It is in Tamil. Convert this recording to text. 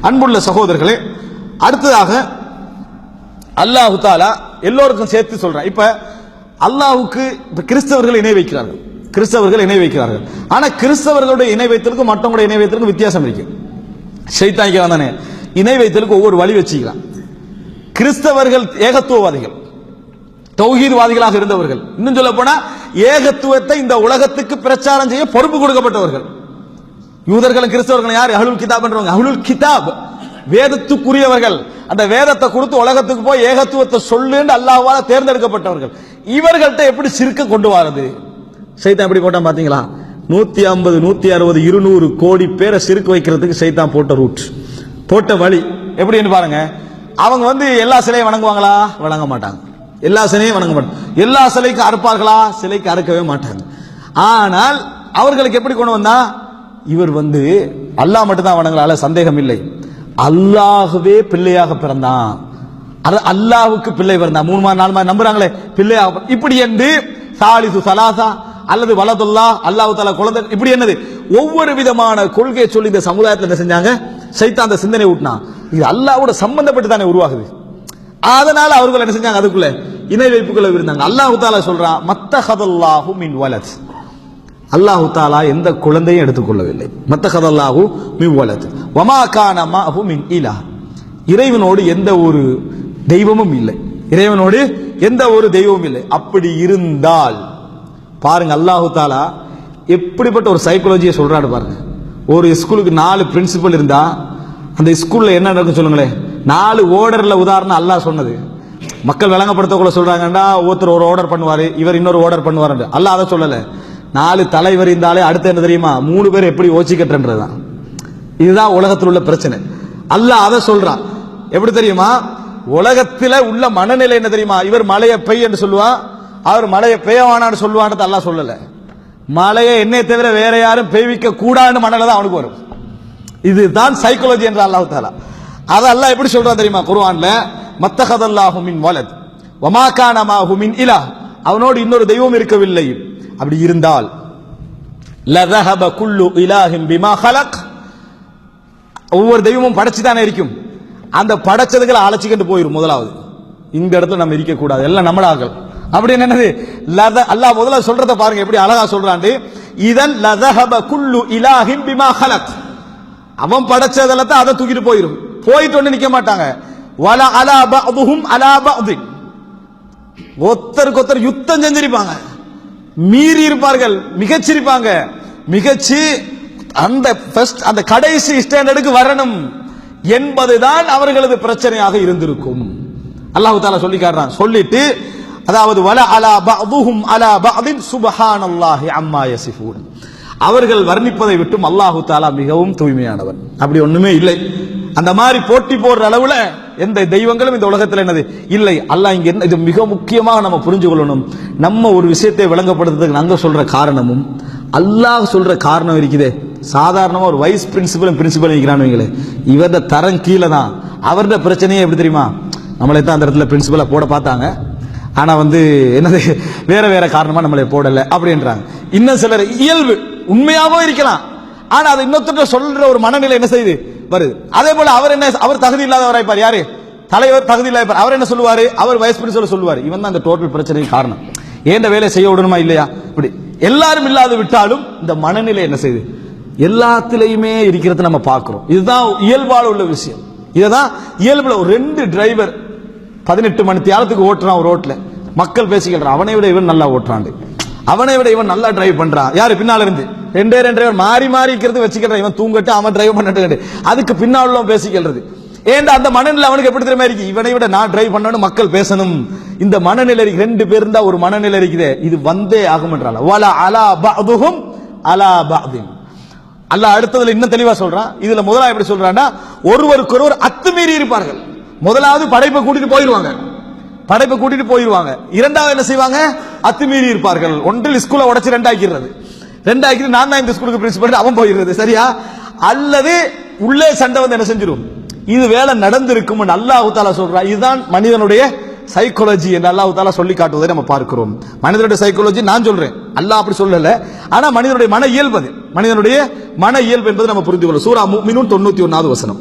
அன்புள்ள சகோதரர்களே அடுத்ததாக அல்லாஹு தாலா எல்லோருக்கும் சேர்த்து சொல்றேன். இப்ப அல்லாஹுக்கு இப்ப கிறிஸ்தவர்கள் இணை வைக்கிறார்கள். கிறிஸ்தவர்கள் இணை வைக்கிறார்கள். ஆனா கிறிஸ்தவர்களுடைய இணை வைத்தலுக்கும் மற்றவங்களுடைய இணை வைத்தலுக்கும் வித்தியாசம் இருக்கு. ஷைத்தானிக்கு தானே. இணை வைத்தலுக்கு ஒவ்வொரு வழி வச்சுக்கிறான். கிறிஸ்தவர்கள் ஏகத்துவவாதிகள். தௌஹீத்வாதிகளாக இருந்தவர்கள். இன்னும் சொல்ல போனா ஏகத்துவத்தை இந்த உலகத்துக்கு பிரச்சாரம் செய்ய பொறுப்பு கொடுக்கப்பட்டவர்கள். யூதர்களும் கிறிஸ்தவர்களும் யார்? அஹ்லுல் கிதாப் என்றவங்க. கிதாப். வேதத்துக்குரியவர்கள். அந்த வேதத்தை கொடுத்து உலகத்துக்கு போய் ஏகத்துவத்தை சொல்லுன்னு அல்லாஹ்வால தேர்ந்தெடுக்கப்பட்டவர்கள். இவர்கள்ட்ட எப்படி சிறுக்க கொண்டு வரது? சைத்தான் எப்படி போட்டான் பாத்தீங்களா நூத்தி ஐம்பது நூத்தி அறுபது இருநூறு கோடி பேரை சிறுக்கு வைக்கிறதுக்கு சைத்தான் போட்ட ரூட் போட்ட வழி. எப்படின்னு பாருங்க. அவங்க வந்து எல்லா சிலையும் வணங்குவாங்களா? வணங்க மாட்டாங்க. எல்லா சிலையும் வணங்க மாட்டாங்க. எல்லா சிலைக்கும் அறுப்பார்களா? சிலைக்கு அறுக்கவே மாட்டாங்க. ஆனால் அவர்களுக்கு எப்படி கொண்டு வந்தா இவர் வந்து அல்லாஹ் மட்டும்தான் வணங்கலால சந்தேகம் இல்லை அல்லாகவே பிள்ளையாக பிறந்தான். அது அல்லாஹ்வுக்கு பிள்ளை பிறந்தான் மூணு மாதம் நாலு மாதம் நம்புறாங்களே பிள்ளையாக இப்படி என்று சாலிசு சலாசா அல்லது வலதுல்லா அல்லாஹு தாலா குழந்தை இப்படி என்னது? ஒவ்வொரு விதமான கொள்கையை சொல்லி இந்த சமுதாயத்தில் என்ன செஞ்சாங்க? சைத்தான் அந்த சிந்தனை ஊட்டினான். இது அல்லாவோட சம்பந்தப்பட்டு தானே உருவாகுது. அதனால அவர்கள் என்ன செஞ்சாங்க? அதுக்குள்ள இணை வைப்புக்குள்ள இருந்தாங்க அல்லாஹு தாலா சொல்றான் மத்தஹதல்லாஹு மின் வலத். அல்லாஹு தாலா எந்த குழந்தையும் எடுத்துக்கொள்ளவில்லை. மத்தஹதல்லாஹு மின் வமா கான மின் இலா. இறைவனோடு எந்த ஒரு தெய்வமும் இல்லை. இறைவனோடு எந்த ஒரு தெய்வமும் இல்லை. அப்படி இருந்தால் பாருங்க அல்லாஹு தாலா எப்படிப்பட்ட ஒரு சைக்காலஜியை சொல்றாரு பாருங்க. ஒரு ஸ்கூலுக்கு நாலு பிரின்சிபல் இருந்தா அந்த ஸ்கூல்ல என்ன நடக்கும் சொல்லுங்களேன் நாலு ஓர்டர்ல உதாரணம் அல்லாஹ் சொன்னது. மக்கள் விளங்கப்படுத்தக்குள்ள சொல்றாங்கடா ஒருத்தர் ஒரு ஆர்டர் பண்ணுவாரு இவர் இன்னொரு ஆர்டர் பண்ணுவார் அல்லாஹ் அதை சொல்லலை. நாலு தலைவர் இருந்தாலே அடுத்து என்ன தெரியுமா? மூணு பேர் எப்படி ஓச்சி கட்டுறதுதான் இதுதான் உலகத்தில் உள்ள பிரச்சனை. அல்ல அதை சொல்றான். எப்படி தெரியுமா? உலகத்தில் உள்ள மனநிலை என்ன தெரியுமா? இவர் மழையை பெய் என்று சொல்லுவான் அவர் மழையை பெய்ய வேணான்னு சொல்லுவான்னு அல்லா சொல்லல. மழையை என்னை தவிர வேற யாரும் பெய்விக்க கூடாதுன்னு மனநிலை தான் அவனுக்கு வரும். இதுதான் சைக்காலஜி என்ற அல்லாஹ் தாலா அதை எப்படி சொல்றான் தெரியுமா? குருவான்ல மத்தகதல்லாஹுமின் வலத் வமா இலா அவனோடு இன்னொரு தெய்வம் இருக்கவில்லை. அப்படி இருந்தால் லதஹப குல்லு இலாஹின் பிமா ஹலக். ஒவ்வொரு தெய்வமும் படைச்சு தானே இருக்கும். அந்த படைச்சதுகளை அழைச்சிக்கிட்டு போயிடும் முதலாவது. இந்த இடத்துல நம்ம இருக்க கூடாது எல்லாம் நம்மளாக்கள் அப்படி என்னது? லத அல்லாஹ் முதல்ல சொல்றத பாருங்க எப்படி அழகா சொல்றாண்டு இதன் லதஹப குல்லு இலாஹின் பிமா ஹலக். அவன் படைச்சதுல தான் அதை தூக்கிட்டு போயிடும் போயிட்டு ஒண்ணு நிக்க மாட்டாங்க. வல அலா பஹும் அலா பஅதின். ஒத்தருக்கு ஒத்தர் யுத்தம் செஞ்சிருப்பாங்க. மீறி இருப்பார்கள் மிகச்சிருப்பாங்க மிகச்சி அந்த அந்த கடைசி ஸ்டாண்டர்டுக்கு வரணும் என்பதுதான் அவர்களது பிரச்சனையாக இருந்திருக்கும். அல்லாஹு தாலா சொல்லி காட்டுறான் சொல்லிட்டு அதாவது வல அலா பஅதுஹும் அலா பஅதின் சுப்ஹானல்லாஹி அம்மா யசிஃபூன். அவர்கள் வர்ணிப்பதை விட்டும் அல்லாஹு தாலா மிகவும் தூய்மையானவன். அப்படி ஒண்ணுமே இல்லை. அந்த மாதிரி போட்டி போடுற அளவுல எந்த தெய்வங்களும் இந்த உலகத்தில் என்னது? இல்லை. அல்லாஹ் இங்க என்ன இது மிக முக்கியமாக நம்ம புரிஞ்சு கொள்ளணும் நம்ம ஒரு விஷயத்தை விளங்கப்படுத்துறதுக்கு நாங்கள் சொல்ற காரணமும் அல்லாஹ் சொல்ற காரணம் இருக்குதே. சாதாரணமாக ஒரு வைஸ் பிரின்சிபலும் பிரின்சிபல் இருக்கிறான்னு வைங்களே. இவரது தரம் கீழே தான். அவரது பிரச்சனையே எப்படி தெரியுமா? நம்மளை தான் அந்த இடத்துல பிரின்சிபலாக போட பார்த்தாங்க. ஆனால் வந்து என்னது வேற வேற காரணமாக நம்மளை போடலை அப்படின்றாங்க. இன்னும் சிலர் இயல்பு உண்மையாகவும் இருக்கலாம். ஆனால் அது இன்னொருத்தர் சொல்ற ஒரு மனநிலை என்ன செய்யுது? வருது அதே போல அவர் என்ன அவர் தகுதி இல்லாதவராய்ப்பார் யாரு? தலைவர் தகுதி இல்லாத அவர் என்ன சொல்லுவாரு? அவர் வைஸ் பிரின்சிபல் சொல்லுவாரு. இவன் தான் அந்த டோட்டல் பிரச்சனைக்கு காரணம். ஏன் வேலை செய்ய விடணுமா இல்லையா? இப்படி எல்லாரும் இல்லாத விட்டாலும் இந்த மனநிலை என்ன செய்யுது? எல்லாத்திலையுமே இருக்கிறத நம்ம பார்க்கிறோம். இதுதான் இயல்பால உள்ள விஷயம். இதுதான் இயல்புல ஒரு ரெண்டு டிரைவர் பதினெட்டு மணி தியாலத்துக்கு ஓட்டுறான் ஒரு ரோட்ல. மக்கள் பேசிக்கிறான் அவனை விட இவன் நல்லா ஓட்டுறான் அவனை விட இவன் நல்லா டிரைவ் பண்றான். யாரு? பின்னால இருந்து ரெண்டே ரெண்டு டிரைவர் மாறி மாறி இருக்கிறது வச்சுக்கிறான். இவன் தூங்கட்டு அவன் டிரைவ் பண்ணட்டு அதுக்கு பின்னாலும் பேசிக்கிறது ஏன்டா அந்த மனநிலை அவனுக்கு எப்படி தெரியுமா இருக்கு? இவனை விட நான் டிரைவ் பண்ணணும் மக்கள் பேசணும். இந்த மனநிலை ரெண்டு பேர் இருந்தா ஒரு மனநிலை இருக்குது. இது வந்தே ஆகும்ன்றால வல அலா பதுகும் அலா பதின் அல்ல அடுத்ததுல இன்னும் தெளிவா சொல்றான். இதுல முதலா எப்படி சொல்றான்னா ஒருவருக்கு ஒருவர் அத்துமீறி இருப்பார்கள். முதலாவது படைப்பை கூட்டிட்டு போயிருவாங்க. படைப்பை கூட்டிட்டு போயிருவாங்க. இரண்டாவது என்ன செய்வாங்க? அத்துமீறி இருப்பார்கள். ஒன்றில் ஸ்கூலை உடச்சு ரெண்டாக்கிறது ரெண்டாக்கி நான் தான் இந்த ஸ்கூலுக்கு பிரின்சிபல் அவன் போயிடுறது சரியா? அல்லது உள்ளே சண்டை வந்து என்ன செஞ்சிடும் இது வேலை நடந்திருக்கும் அல்லாஹு தாலா சொல்றான் இதுதான் மனிதனுடைய சைக்காலஜி என்று அல்லாஹு தாலா சொல்லி காட்டுவதை நம்ம பார்க்கிறோம். மனிதனுடைய சைக்காலஜி நான் சொல்றேன். அல்லாஹ் அப்படி சொல்லல. ஆனா மனிதனுடைய மன இயல்பு மனிதனுடைய மன இயல்பு என்பது நம்ம புரிந்து கொள்ளும் சூரா முஃமினூன் தொண்ணூத்தி ஒன்னாவது வசனம்.